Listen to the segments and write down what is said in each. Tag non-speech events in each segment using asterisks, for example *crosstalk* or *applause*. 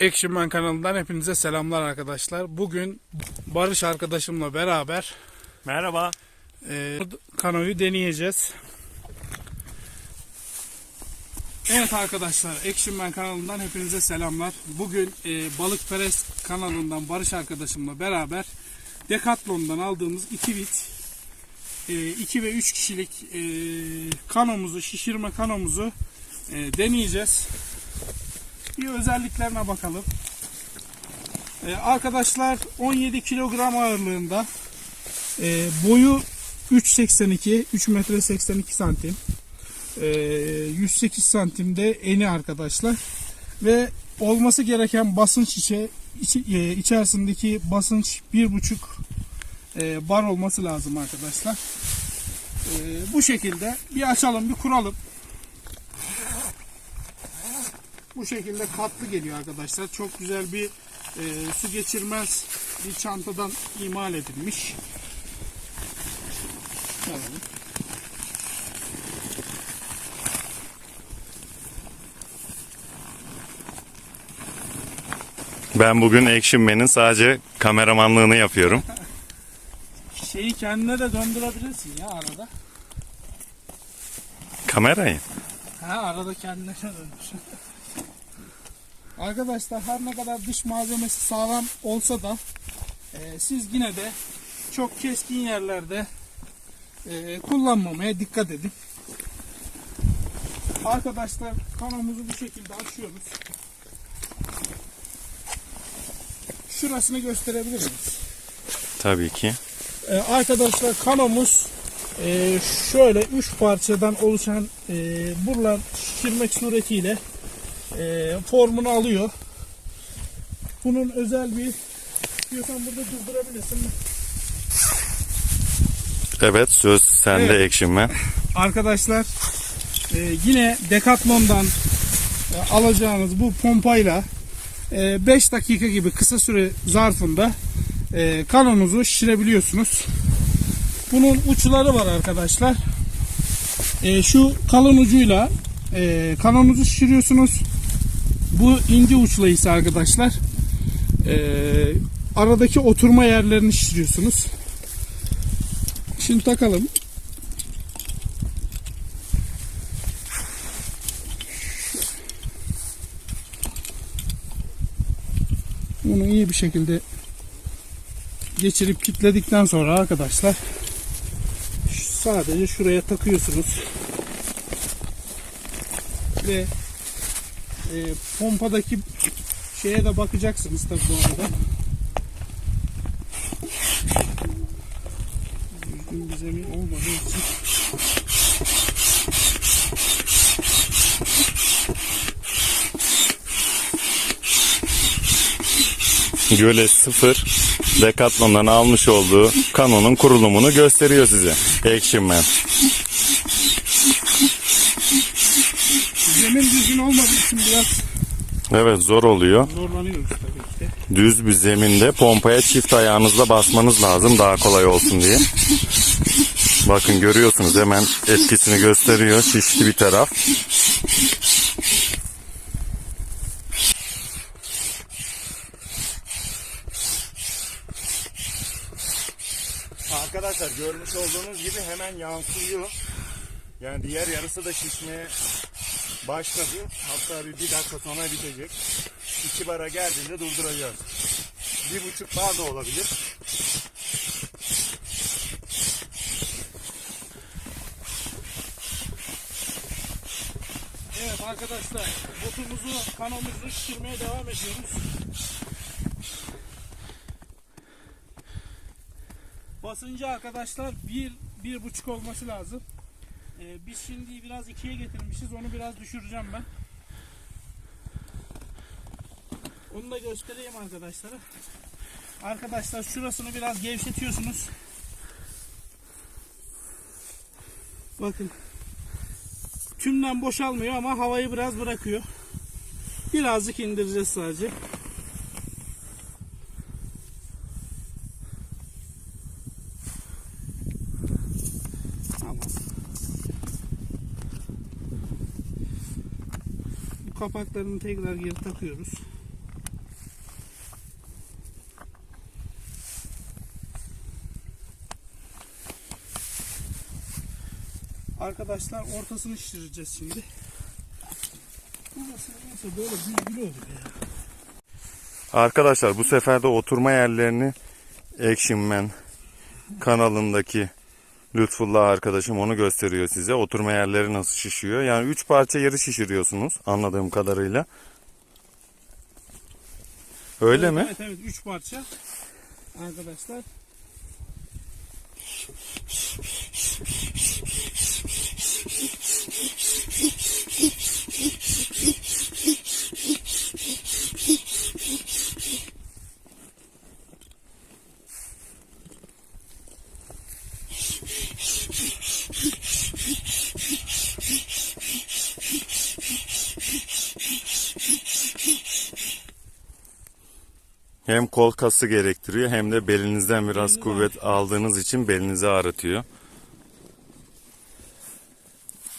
Action Man kanalından hepinize selamlar arkadaşlar. Bugün Barış arkadaşımla beraber Merhaba. e, kanoyu deneyeceğiz. Evet arkadaşlar Action Man kanalından hepinize selamlar. Bugün e, Balıkperest kanalından Barış arkadaşımla beraber Decathlon'dan aldığımız 2 bit 2 ve 3 kişilik e, kanomuzu, şişirme kanomuzu e, deneyeceğiz. Bir özelliklerine bakalım. Ee, arkadaşlar 17 kilogram ağırlığında. Ee, boyu 3.82, 3 metre 82 santim. Ee, 108 santimde eni arkadaşlar. Ve olması gereken basınç içe, içi- e, içerisindeki basınç 1.5 e, bar olması lazım arkadaşlar. Ee, bu şekilde bir açalım bir kuralım. Bu şekilde katlı geliyor arkadaşlar. Çok güzel bir e, su geçirmez bir çantadan imal edilmiş. Alalım. Ben bugün Action Man'in sadece kameramanlığını yapıyorum. *laughs* Şeyi kendine de döndürebilirsin ya arada. Kamerayı. Ha arada kendine döndür. *laughs* Arkadaşlar her ne kadar dış malzemesi sağlam olsa da e, siz yine de çok keskin yerlerde e, kullanmamaya dikkat edin. Arkadaşlar kanomuzu bu şekilde açıyoruz. Şurasını gösterebilir miyiz? Tabii ki. Ee, arkadaşlar kanomuz e, şöyle üç parçadan oluşan e, buralar şişirmek suretiyle e, formunu alıyor. Bunun özel bir diyorsan burada durdurabilirsin. Evet söz sende Evet. Man. Arkadaşlar e, yine Decathlon'dan e, alacağınız bu pompayla 5 dakika gibi kısa süre zarfında e, kanonuzu şişirebiliyorsunuz. Bunun uçları var arkadaşlar. E, şu kalın ucuyla e, kanonuzu şişiriyorsunuz. Bu ince uçla arkadaşlar e, aradaki oturma yerlerini şişiriyorsunuz. Şimdi takalım. Bunu iyi bir şekilde geçirip kilitledikten sonra arkadaşlar sadece şuraya takıyorsunuz. Ve e, pompadaki şeye de bakacaksınız tabii bu arada. Düzgün bir zemin olmadığı için Göle sıfır Decathlon'dan almış olduğu kanonun kurulumunu gösteriyor size. Action Man. zemin düzgün olmadığı için biraz Evet zor oluyor. zorlanıyoruz tabii ki de. Düz bir zeminde pompaya çift ayağınızla basmanız lazım daha kolay olsun diye. Bakın görüyorsunuz hemen etkisini gösteriyor. Şişti bir taraf. Arkadaşlar görmüş olduğunuz gibi hemen yansıyor. Yani diğer yarısı da şişmeye başladı. Hatta bir, bir dakika sonra bitecek. İki bara geldiğinde durduracağız. Bir buçuk bar da olabilir. Evet arkadaşlar botumuzu kanomuzu şişirmeye devam ediyoruz. Basıncı arkadaşlar bir, bir buçuk olması lazım. Ee, biz şimdi biraz ikiye getirmişiz. Onu biraz düşüreceğim ben. Onu da göstereyim arkadaşlara. Arkadaşlar şurasını biraz gevşetiyorsunuz. Bakın tümden boşalmıyor ama havayı biraz bırakıyor. Birazcık indireceğiz sadece. kapaklarını tekrar geri takıyoruz. Arkadaşlar ortasını şişireceğiz şimdi. Burası neyse böyle düzgün oldu ya. Arkadaşlar bu sefer de oturma yerlerini Action Man kanalındaki Lütfullah arkadaşım onu gösteriyor size. Oturma yerleri nasıl şişiyor. Yani 3 parça yeri şişiriyorsunuz anladığım kadarıyla. Öyle evet, mi? Evet evet 3 parça. Arkadaşlar. Hem kol kası gerektiriyor hem de belinizden biraz Beliniz kuvvet aldığınız için belinizi ağrıtıyor.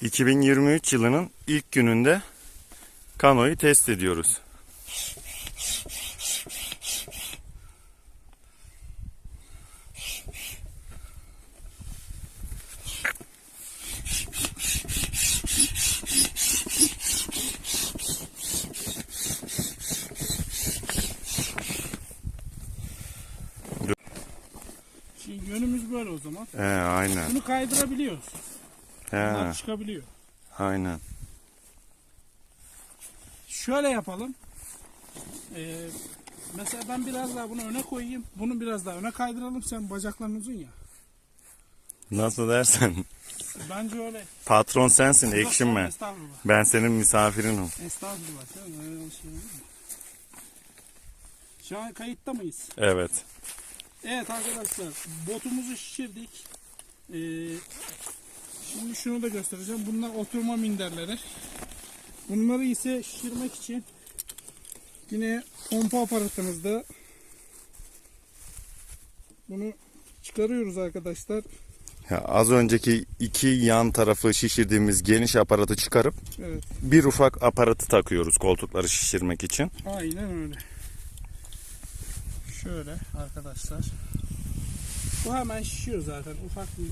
2023 yılının ilk gününde kanoyu test ediyoruz. Şimdi yönümüz böyle o zaman. He, aynen. Bunu kaydırabiliyoruz. He, Bunlar çıkabiliyor. aynen. Şöyle yapalım. Ee, mesela ben biraz daha bunu öne koyayım. Bunu biraz daha öne kaydıralım. Sen bacakların uzun ya. Nasıl dersen. Bence öyle. Patron sensin, Man. Estağfurullah. Ben senin misafirinim. Estağfurullah. canım, öyle şey? Şu an kayıtta mıyız? Evet. Evet arkadaşlar botumuzu şişirdik. Ee, şimdi şunu da göstereceğim. Bunlar oturma minderleri. Bunları ise şişirmek için yine pompa aparatımızda bunu çıkarıyoruz arkadaşlar. Ya az önceki iki yan tarafı şişirdiğimiz geniş aparatı çıkarıp Evet bir ufak aparatı takıyoruz koltukları şişirmek için. aynen öyle. Şöyle arkadaşlar. Bu hemen şişiyor zaten ufak bir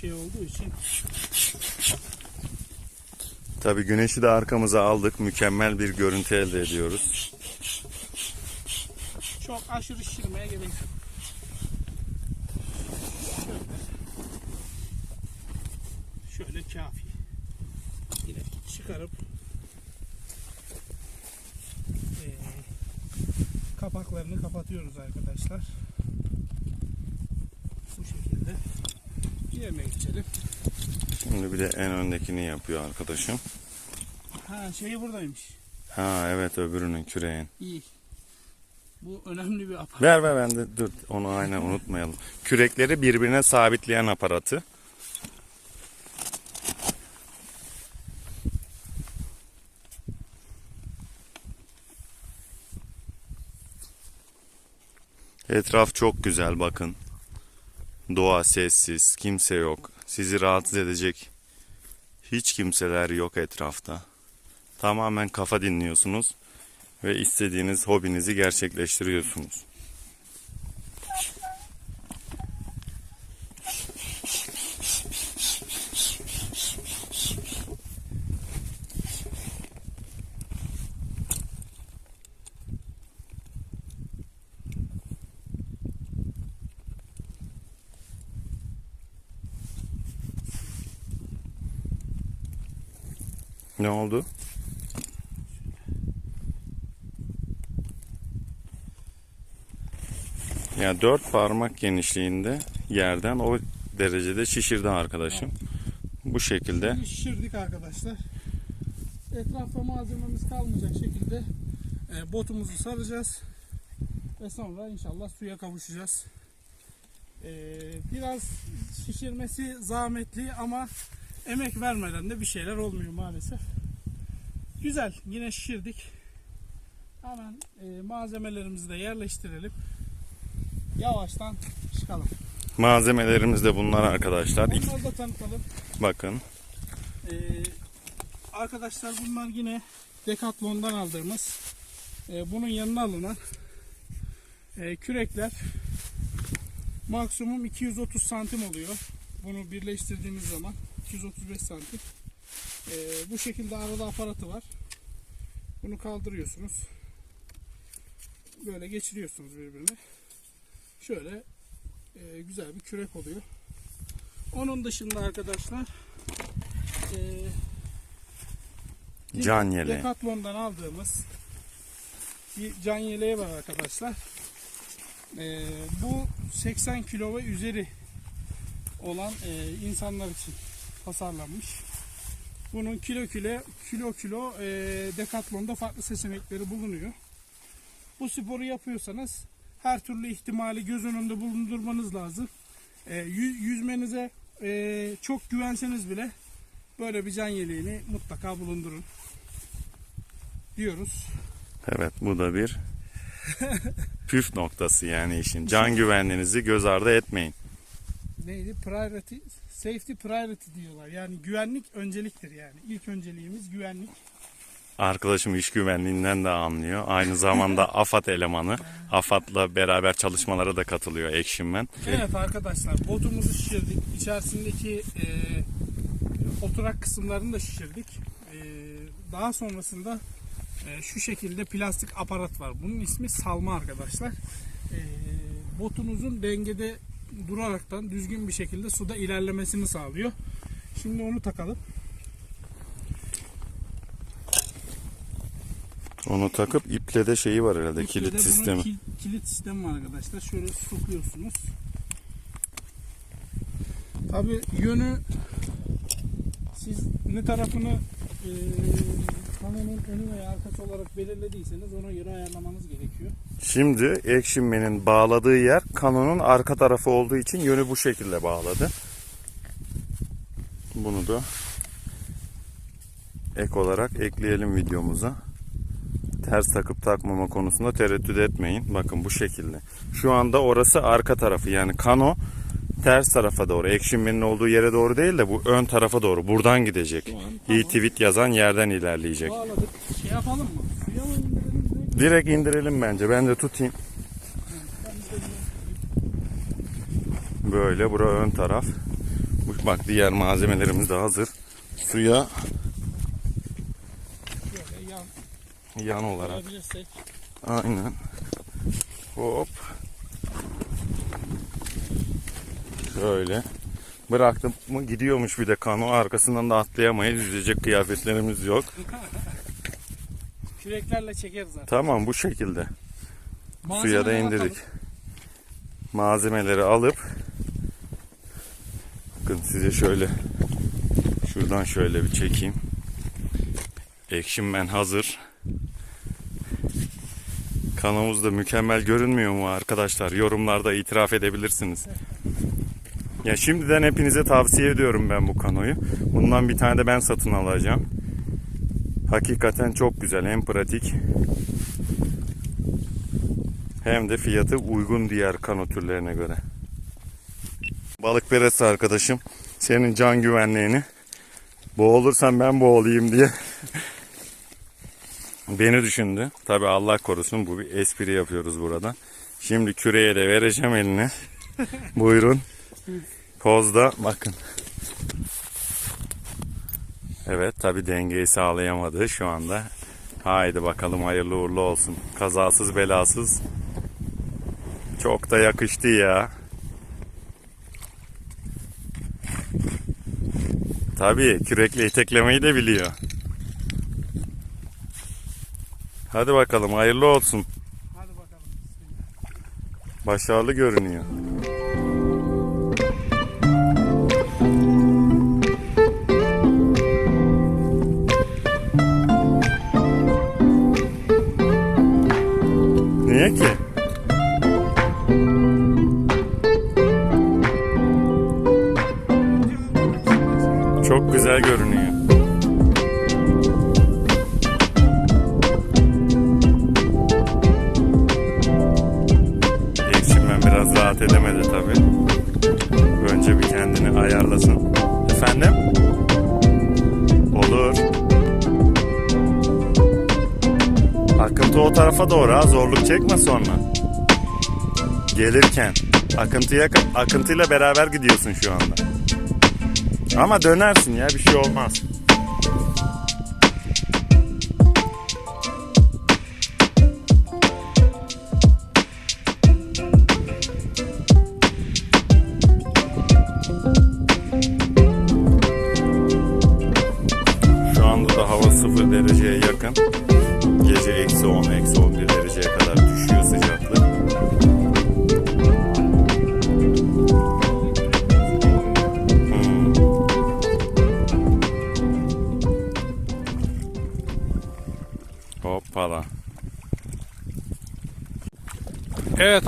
şey olduğu için. Tabii güneşi de arkamıza aldık. Mükemmel bir görüntü elde ediyoruz. Çok aşırı şişirmeye gerek yok. Şöyle. Şöyle kafi. Yine çıkarıp kapaklarını kapatıyoruz arkadaşlar. Bu şekilde. Diğerine geçelim. Şimdi bir de en öndekini yapıyor arkadaşım. Ha şeyi buradaymış. Ha evet öbürünün küreğin. İyi. Bu önemli bir aparat. Ver ver ben de dur onu aynen unutmayalım. Kürekleri birbirine sabitleyen aparatı. Etraf çok güzel bakın. Doğa sessiz, kimse yok. Sizi rahatsız edecek hiç kimseler yok etrafta. Tamamen kafa dinliyorsunuz ve istediğiniz hobinizi gerçekleştiriyorsunuz. Ne oldu? Ya dört parmak genişliğinde yerden o derecede şişirdi arkadaşım. Bu şekilde. Şimdi şişirdik arkadaşlar. Etrafta malzememiz kalmayacak şekilde e, botumuzu saracağız. Ve sonra inşallah suya kavuşacağız. E, biraz şişirmesi zahmetli ama emek vermeden de bir şeyler olmuyor maalesef. Güzel. Yine şişirdik. Hemen e, malzemelerimizi de yerleştirelim. Yavaştan çıkalım. Malzemelerimiz de bunlar arkadaşlar. Onları da tanıtalım. Bakın. Ee, arkadaşlar bunlar yine Decathlon'dan aldığımız e, bunun yanına alınan e, kürekler maksimum 230 santim oluyor. Bunu birleştirdiğimiz zaman 235 santim. Ee, bu şekilde arada aparatı var. Bunu kaldırıyorsunuz. Böyle geçiriyorsunuz birbirine. Şöyle e, güzel bir kürek oluyor. Onun dışında arkadaşlar e, Can yeleği. Decathlon'dan aldığımız bir can yeleği var arkadaşlar. Ee, bu 80 kilo ve üzeri olan e, insanlar için tasarlanmış. Bunun kilo kilo kilo kilo e, Decathlon'da farklı seçenekleri bulunuyor. Bu sporu yapıyorsanız her türlü ihtimali göz önünde bulundurmanız lazım. E, yü- yüzmenize e, çok güvenseniz bile böyle bir can yeleğini mutlaka bulundurun diyoruz. Evet bu da bir *laughs* püf noktası yani işin. Can güvenliğinizi göz ardı etmeyin. neydi? Priority, safety priority diyorlar. Yani güvenlik önceliktir yani. İlk önceliğimiz güvenlik. Arkadaşım iş güvenliğinden de anlıyor. Aynı zamanda *laughs* AFAD elemanı. AFAD'la beraber çalışmalara da katılıyor Man. Evet arkadaşlar botumuzu şişirdik. İçerisindeki e, oturak kısımlarını da şişirdik. E, daha sonrasında e, şu şekilde plastik aparat var. Bunun ismi salma arkadaşlar. E, botunuzun dengede duraraktan düzgün bir şekilde suda ilerlemesini sağlıyor. Şimdi onu takalım. Onu takıp iple de şeyi var herhalde İlk kilit sistemi. kil- kilit sistemi var arkadaşlar. Şöyle sokuyorsunuz. Tabi yönü siz ne tarafını e, kanonun önü veya arkası olarak belirlediyseniz ona göre ayarlamanız gerekiyor. Şimdi Man'in bağladığı yer kanonun arka tarafı olduğu için yönü bu şekilde bağladı. Bunu da ek olarak ekleyelim videomuza. Ters takıp takmama konusunda tereddüt etmeyin. Bakın bu şekilde. Şu anda orası arka tarafı yani kano ters tarafa doğru. Action Man'in olduğu yere doğru değil de bu ön tarafa doğru. Buradan gidecek. Şu an İyi tweet yazan yerden ilerleyecek. Bağladık. Şey yapalım mı? Suya mı indirelim direkt? İndirelim bence. Ben de tutayım. Böyle bura ön taraf. Bak diğer malzemelerimiz de hazır. Suya yan olarak. Aynen. Hop. Şöyle. Bıraktım mı gidiyormuş bir de kano. Arkasından da atlayamayız. Yüzecek kıyafetlerimiz yok. Küreklerle çekeriz zaten. Tamam bu şekilde. Suya da indirdik. bakalım. Malzemeleri alıp bakın size şöyle şuradan şöyle bir çekeyim. Action Man hazır. Kanalımız da mükemmel görünmüyor mu arkadaşlar? Yorumlarda itiraf edebilirsiniz. Ya şimdiden hepinize tavsiye ediyorum ben bu kanoyu. Bundan bir tane de ben satın alacağım. Hakikaten çok güzel, hem pratik hem de fiyatı uygun diğer kano türlerine göre. Balık peresi arkadaşım senin can güvenliğini boğulursan ben boğulayım diye *laughs* beni düşündü. Tabi Allah korusun bu bir espri yapıyoruz burada. Şimdi küreye de vereceğim eline. Buyurun. Kozda bakın. Evet tabi dengeyi sağlayamadı şu anda. Haydi bakalım hayırlı uğurlu olsun. Kazasız belasız çok da yakıştı ya. Tabii kürekle iteklemeyi de biliyor. Hadi bakalım hayırlı olsun. Hadi bakalım. Başarılı görünüyor. Tarafa doğru ha zorluk çekme sonra. Gelirken akıntıya akıntıyla beraber gidiyorsun şu anda. Ama dönersin ya bir şey olmaz. Şu anda da hava 0 dereceye yakın.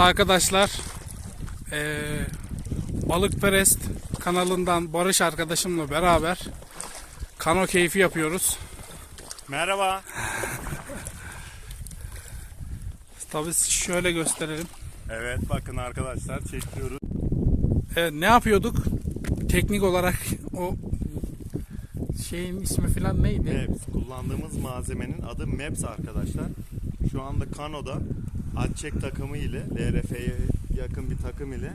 Arkadaşlar. Ee, Balıkperest kanalından Barış arkadaşımla beraber kano keyfi yapıyoruz. Merhaba. Tabii şöyle gösterelim. Evet bakın arkadaşlar çekiyoruz. Evet, ne yapıyorduk? Teknik olarak o şeyin ismi falan neydi? Maps. Kullandığımız malzemenin adı Maps arkadaşlar. Şu anda Kano'da Atçek takımı ile LRF'ye yakın bir takım ile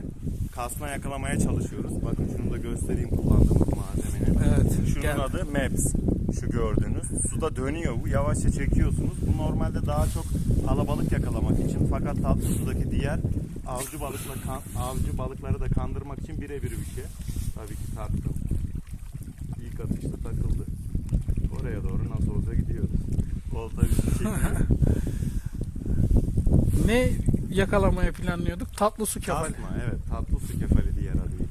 kasma yakalamaya çalışıyoruz. Bakın şunu da göstereyim kullandığımız malzemenin. Evet. Şunun gel. adı Maps. Şu gördüğünüz. Suda dönüyor bu. Yavaşça çekiyorsunuz. Bu normalde daha çok alabalık yakalamak için. Fakat tatlı sudaki diğer avcı balıkla kan, avcı balıkları da kandırmak için birebir bir şey. Tabii ki taktım. İlk atışta takıldı. Oraya doğru nasıl olsa gidiyoruz. Olta bizi çekiyor. *laughs* Ne yakalamaya planlıyorduk? Tatlı su kefali. Kasma evet tatlı su kefali diğer adıyla.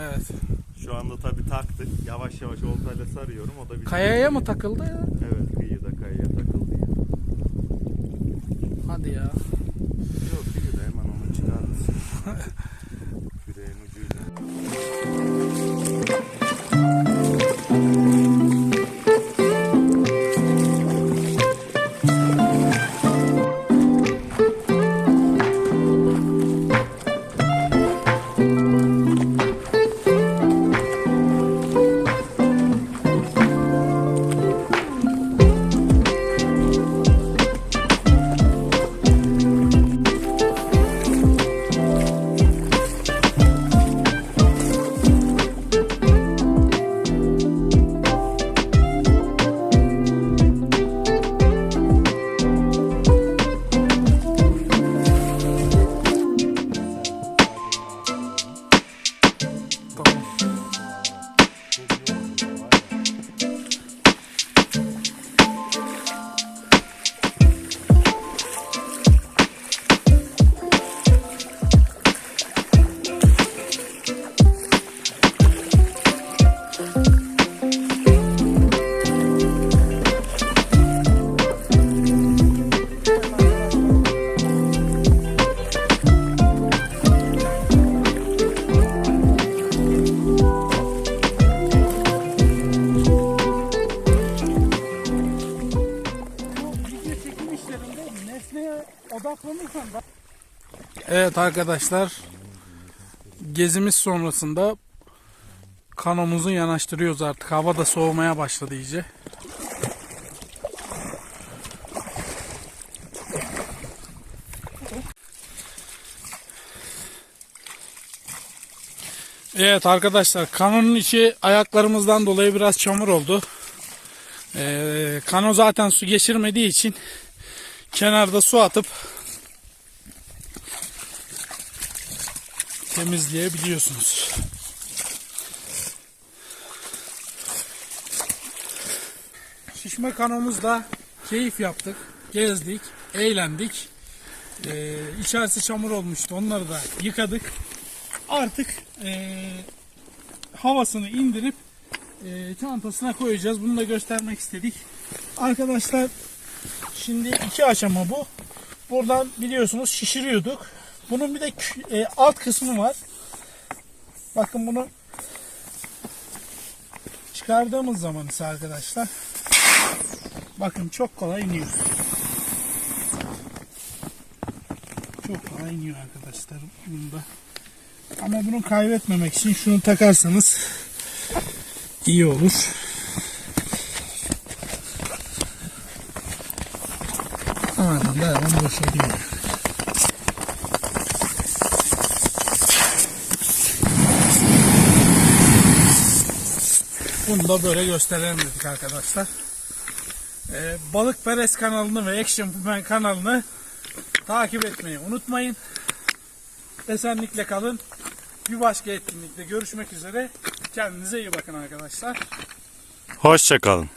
Evet. Şu anda tabii taktık. Yavaş yavaş oltayla sarıyorum. O da bir Kayaya mı takıldı? Evet kıyıda kayaya takıldı ya. Hadi ya. Yok kıyıda hemen onu çıkarırız. *laughs* Evet arkadaşlar gezimiz sonrasında kanomuzu yanaştırıyoruz artık. Hava da soğumaya başladı iyice. Evet arkadaşlar kanonun içi ayaklarımızdan dolayı biraz çamur oldu. Ee, kano zaten su geçirmediği için kenarda su atıp temizleyebiliyorsunuz. Şişme kanomuzda keyif yaptık, gezdik, eğlendik. Ee, içerisi çamur olmuştu. Onları da yıkadık. Artık ee, havasını indirip ee, çantasına koyacağız. Bunu da göstermek istedik. Arkadaşlar şimdi iki aşama bu. Buradan biliyorsunuz şişiriyorduk. Bunun bir de e, alt kısmı var. Bakın bunu çıkardığımız zaman ise arkadaşlar bakın çok kolay iniyor. Çok kolay iniyor arkadaşlar bunda. Ama bunu kaybetmemek için şunu takarsanız iyi olur. Anında hemen boşalıyor. Bunu da böyle gösterelim dedik arkadaşlar. Ee, Balık Perest kanalını ve Action Man kanalını takip etmeyi unutmayın. Esenlikle kalın. Bir başka etkinlikte görüşmek üzere. Kendinize iyi bakın arkadaşlar. Hoşçakalın.